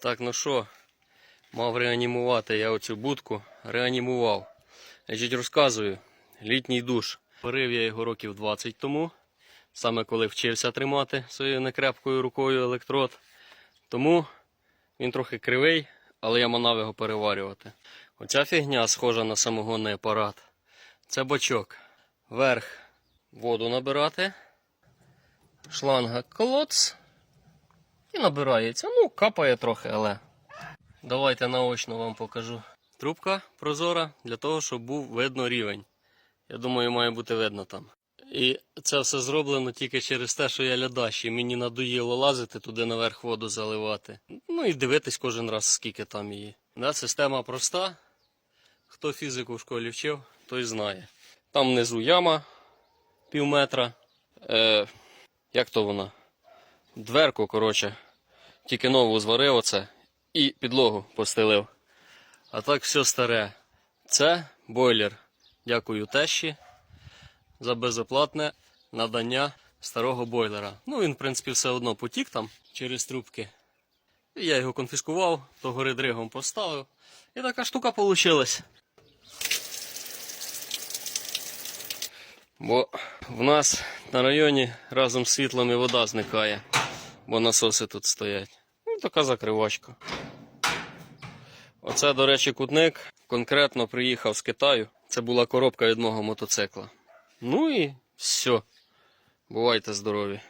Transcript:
Так, ну що, мав реанімувати я оцю будку, реанімував. Значить, розказую, літній душ. Парив я його років 20 тому, саме коли вчився тримати своєю некрепкою рукою електрод. Тому він трохи кривий, але я манав його переварювати. Оця фігня схожа на самогонний апарат. Це бачок. Вверх воду набирати. Шланга колоц. Набирається. Ну, капає трохи, але. Давайте наочно вам покажу. Трубка прозора для того, щоб був видно рівень. Я думаю, має бути видно там. І це все зроблено тільки через те, що я лядач, і мені надоїло лазити туди наверх воду заливати. Ну і дивитись кожен раз, скільки там її. Да, система проста. Хто фізику в школі вчив, той знає. Там внизу яма пів метра. Е, як то вона? Дверку, коротше, тільки нову зварив оце і підлогу постелив. А так все старе. Це бойлер. Дякую тещі за безоплатне надання старого бойлера. Ну, він, в принципі, все одно потік там через трубки. І я його конфіскував, до гори дригом поставив. І така штука вийшла. Бо в нас на районі разом з світлом і вода зникає, бо насоси тут стоять. Ну, така закривачка. Оце, до речі, кутник конкретно приїхав з Китаю. Це була коробка від мого мотоцикла. Ну і все. Бувайте здорові.